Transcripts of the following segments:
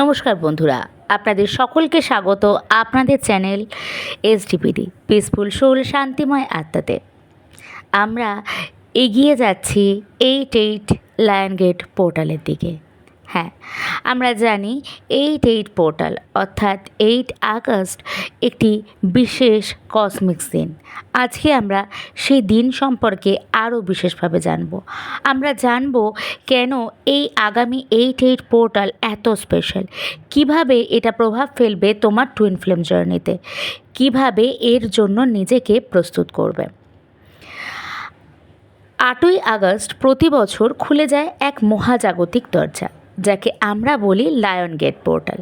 নমস্কার বন্ধুরা, আপনাদের সকলকে স্বাগত আপনাদের চ্যানেল এসডিপিডি পিসফুল সোল শান্তিময় আত্মাতে। আমরা এগিয়ে যাচ্ছি এইট এইট লায়ন গেট পোর্টালের দিকে। হ্যাঁ আমরা জানি এইট এইট পোর্টাল অর্থাৎ এইট আগস্ট, একটি বিশেষ কসমিক্স দিন আজকে আমরা সেই দিন সম্পর্কে আরও বিশেষভাবে জানব। আমরা জানব কেন এই আগামী এইট এইট পোর্টাল এত স্পেশাল কীভাবে এটা প্রভাব ফেলবে তোমার টুইন ফ্লেম জার্নিতে কীভাবে এর জন্য নিজেকে প্রস্তুত করবে? আটই আগস্ট প্রতি বছর খুলে যায় এক মহাজাগতিক দরজা। যাকে আমরা বলি লায়ন গেট পোর্টাল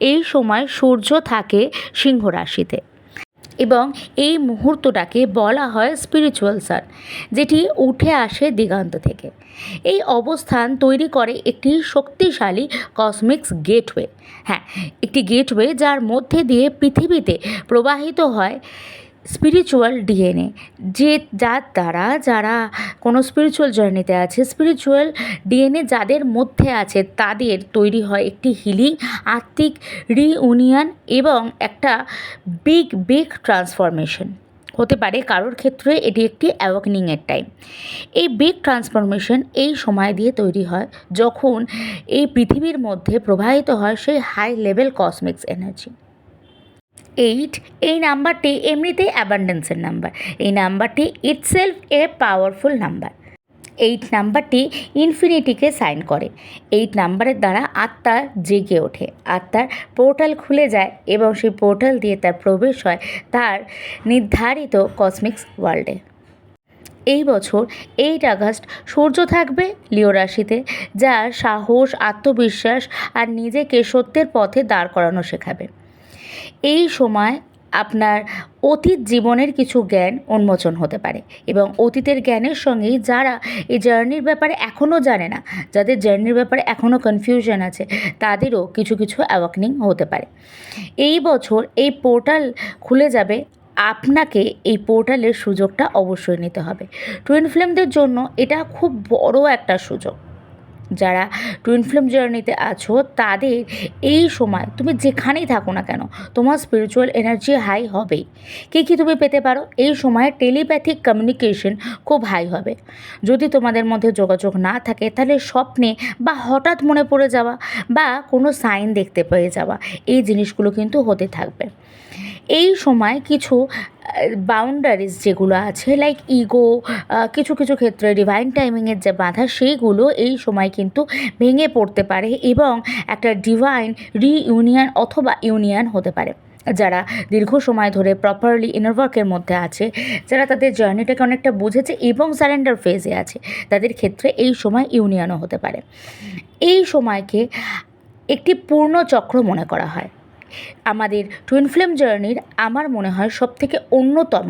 এই সময় সূর্য থাকে সিংহ রাশিতে এবং এই মুহূর্তটাকে বলা হয় স্পিরিচুয়াল সান যেটি উঠে আসে দিগান্ত থেকে। এই অবস্থান তৈরি করে একটি শক্তিশালী কসমিক্স গেটওয়ে হ্যাঁ একটি গেটওয়ে যার মধ্যে দিয়ে পৃথিবীতে প্রবাহিত হয় স্পিরিচুয়াল ডিএনএ যে যার দ্বারা যারা কোনো স্পিরিচুয়াল জার্নিতে আছে স্পিরিচুয়াল ডিএনএ যাদের মধ্যে আছে, তাদের তৈরি হয় একটি হিলিং আত্মিক রিউনিয়ন এবং একটা বিগ বিগ ট্রান্সফরমেশন হতে পারে কারোর ক্ষেত্রে এটি একটি অ্যাওয়াকনিংয়ের টাইম এই বিগ ট্রান্সফরমেশন এই সময় দিয়ে তৈরি হয় যখন এই পৃথিবীর মধ্যে প্রবাহিত হয় সেই high level cosmics energy eight এই নাম্বারটি এমনিতেই অ্যাবান্ডেন্সের নাম্বার। এই নাম্বারটি itself a powerful number eight নাম্বারটি ইনফিনিটিকে সাইন করে। এইট নাম্বারের দ্বারা আত্মা জেগে ওঠে। আত্মার পোর্টাল খুলে যায় এবং সেই পোর্টাল দিয়ে তার প্রবেশ হয় তার নির্ধারিত কসমিক্স ওয়ার্ল্ডে এই বছর এইট আগস্ট সূর্য থাকবে লিও রাশিতে যার সাহস, আত্মবিশ্বাস আর নিজেকে সত্যের পথে দাঁড় করানো শেখাবে। এই সময় আপনার অতীত জীবনের কিছু জ্ঞান উন্মোচন হতে পারে এবং অতীতের জ্ঞানের সঙ্গে যারা এই জার্নির ব্যাপারে এখনও জানে না, যাদের জার্নির ব্যাপারে এখনও কনফিউশন আছে, তাদেরও কিছু কিছু অ্যাওয়াকনিং হতে পারে। এই বছর এই পোর্টাল খুলে যাবে, আপনাকে এই পোর্টালের সুযোগটা অবশ্যই নিতে হবে। টুইন ফ্লেমদের জন্য এটা খুব বড় একটা সুযোগ। যারা টুইন ফ্লেম জার্নিতে আছো, তাদের এই সময় তুমি যেখানেই থাকো না কেন, তোমার স্পিরিচুয়াল এনার্জি হাই হবেই। কী কী তুমি পেতে পারো? এই সময় টেলিপ্যাথিক কমিউনিকেশন খুব হাই হবে। যদি তোমাদের মধ্যে যোগাযোগ না থাকে, তাহলে স্বপ্নে বা হঠাৎ মনে পড়ে যাওয়া বা কোনো সাইন দেখতে পেয়ে যাওয়া, এই জিনিসগুলো কিন্তু হতে থাকবে। এই সময় কিছু বাউন্ডারিজ যেগুলো আছে লাইক ইগো কিছু কিছু ক্ষেত্রে ডিভাইন টাইমিংয়ের যে বাধা সেইগুলো এই সময় কিন্তু ভেঙে পড়তে পারে এবং একটা ডিভাইন রিইউনিয়ন অথবা ইউনিয়ন হতে পারে। যারা দীর্ঘ সময় ধরে প্রপারলি ইনারওয়ার্কের মধ্যে আছে, যারা তাদের জার্নিটাকে অনেকটা বুঝেছে এবং স্যারেন্ডার ফেজে আছে, তাদের ক্ষেত্রে এই সময় ইউনিয়নও হতে পারে। এই সময়কে একটি পূর্ণ চক্র মনে করা হয়। আমাদের টুইন ফ্লেম জার্নির আমার মনে হয় সবথেকে অন্যতম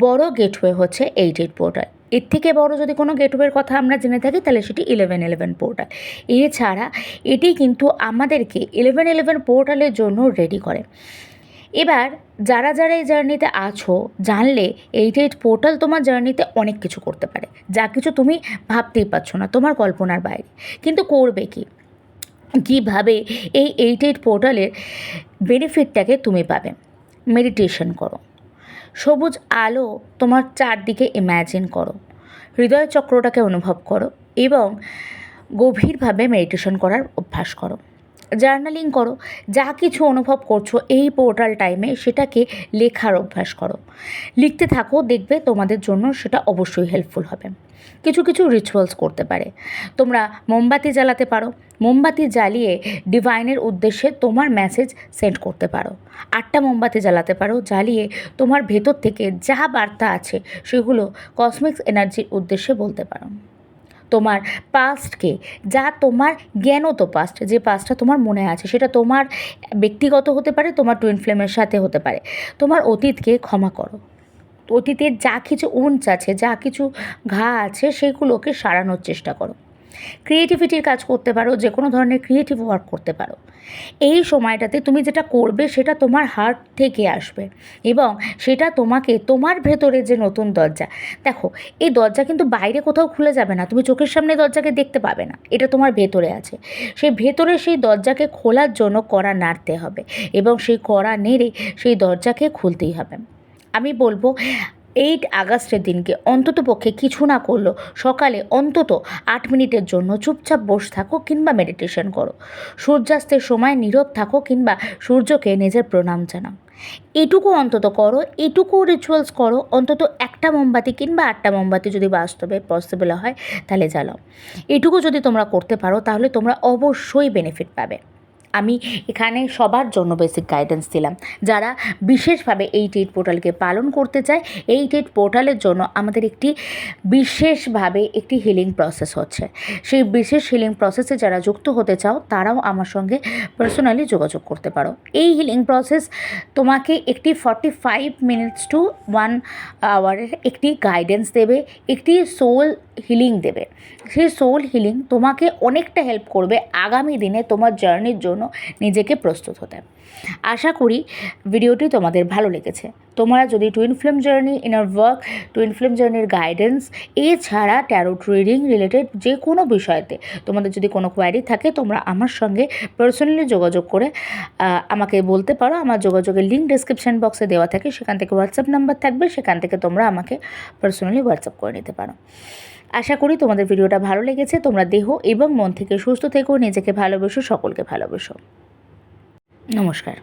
বড় গেটওয়ে হচ্ছে এইট এইট পোর্টাল এর থেকে বড় যদি কোনো গেটওয়ের কথা আমরা জেনে থাকি, তাহলে সেটি ইলেভেন ইলেভেন পোর্টাল এছাড়া এটি কিন্তু আমাদেরকে ইলেভেন ইলেভেন পোর্টালের জন্য রেডি করে। এবার যারা যারা এই জার্নিতে আছো, জানলে এইট এইট পোর্টাল তোমার জার্নিতে অনেক কিছু করতে পারে। যা কিছু তুমি ভাবতেই পারছ না তোমার কল্পনার বাইরে। কিন্তু করবে কি? কীভাবে এই এইট এইট পোর্টালের বেনিফিটটাকে তুমি পাবে? মেডিটেশন করো। সবুজ আলো তোমার চারদিকে ইম্যাজিন করো। হৃদয় চক্রটাকে অনুভব করো এবং গভীরভাবে মেডিটেশন করার অভ্যাস করো। জার্নালিং করো, যা কিছু অনুভব করছ এই পোর্টাল টাইমে সেটাকে লেখার অভ্যাস করো। লিখতে থাকো, দেখবে তোমাদের জন্য সেটা অবশ্যই হেল্পফুল হবে। কিছু কিছু রিচুয়ালস করতে পারে। তোমরা মোমবাতি জ্বালাতে পারো। মোমবাতি জ্বালিয়ে ডিভাইনের উদ্দেশ্যে তোমার মেসেজ সেন্ড করতে পারো। আটটা মোমবাতি জ্বালাতে পারো, জ্বালিয়ে তোমার ভেতর থেকে যা বার্তা আছে সেগুলো কসমিক্স এনার্জির উদ্দেশ্যে বলতে পারো। তোমার পাস্টকে যা তোমার জ্ঞানত পাস্ট যে পাস্টটা তোমার মনে আছে, সেটা তোমার ব্যক্তিগত হতে পারে, তোমার টুইন ফ্লেমের সাথে হতে পারে। তোমার অতীতকে ক্ষমা করো। অতীতের যা কিছু উঞ্চ আছে, যা কিছু ঘা আছে, সেগুলোকে সারানোর চেষ্টা করো। ক্রিয়েটিভিটির কাজ করতে পারো, যে কোনো ধরনের ক্রিয়েটিভ ওয়ার্ক করতে পারো। এই সময়টাতে তুমি যেটা করবে সেটা তোমার হার্ট থেকে আসবে এবং সেটা তোমাকে তোমার ভেতরে যে নতুন দরজা, দেখো এই দরজা কিন্তু বাইরে কোথাও খুলে যাবে না, তুমি চোখের সামনে দরজাকে দেখতে পাবে না, এটা তোমার ভেতরে আছে। সেই ভেতরে সেই দরজাকে খোলার জন্য কড়া নাড়তে হবে এবং সেই কড়া নেড়ে সেই দরজাকে খুলতেই হবে। আমি বলব এইট আগস্টের দিনকে অন্তত পক্ষে কিছু না করলেও সকালে অন্তত আট মিনিটের জন্য চুপচাপ বসে থাকো কিংবা মেডিটেশন করো। সূর্যাস্তের সময় নীরব থাকো কিংবা সূর্যকে নিজের প্রণাম জানাও। এটুকু অন্তত করো, এটুকু রিচুয়ালস করো, অন্তত একটা মোমবাতি কিংবা আটটা মোমবাতি যদি বাস্তবে পসিবল হয়, তাহলে জ্বালাও। এটুকু যদি তোমরা করতে পারো, তাহলে তোমরা অবশ্যই বেনিফিট পাবে। আমি এখানে সবার জন্য বেসিক গাইডেন্স দিলাম। যারা বিশেষভাবে এই টেট পোর্টালকে পালন করতে চায়, এই টেট পোর্টালের জন্য আমাদের একটি বিশেষভাবে একটি হিলিং প্রসেস হচ্ছে। সেই বিশেষ হিলিং প্রসেসে যারা যুক্ত হতে চাও, তারাও আমার সঙ্গে পার্সোনালি যোগাযোগ করতে পারো। এই হিলিং প্রসেস তোমাকে একটি forty five minutes to one আওয়ারের একটি গাইডেন্স দেবে, একটি সোল হিলিং দেবে। সেই সোল হিলিং তোমাকে অনেকটা হেল্প করবে আগামী দিনে তোমার জার্নির জন্য নিজেকে প্রস্তুত হতে। আশা করি ভিডিওটি তোমাদের ভালো লেগেছে। তোমরা যদি twin flame journey inner work twin flame জার্নির গাইডেন্স এছাড়া ট্যারোট রিডিং রিলেটেড যে কোনো বিষয়তে তোমাদের যদি কোনো কোয়ারি থাকে, তোমরা আমার সঙ্গে পার্সোনালি যোগাযোগ করে আমাকে বলতে পারো। আমার যোগাযোগের লিঙ্ক ডিসক্রিপশন বক্সে দেওয়া থাকে। সেখান থেকে হোয়াটসঅ্যাপ নাম্বার থাকবে। সেখান থেকে তোমরা আমাকে পার্সোনালি হোয়াটসঅ্যাপ করে নিতে পারো। আশা করি তোমাদের ভিডিওটা ভালো লেগেছে। তোমরা দেহ এবং মন থেকে সুস্থ থেকো, নিজেকে ভালোবেসো, সকলকে ভালোবেসো। নমস্কার।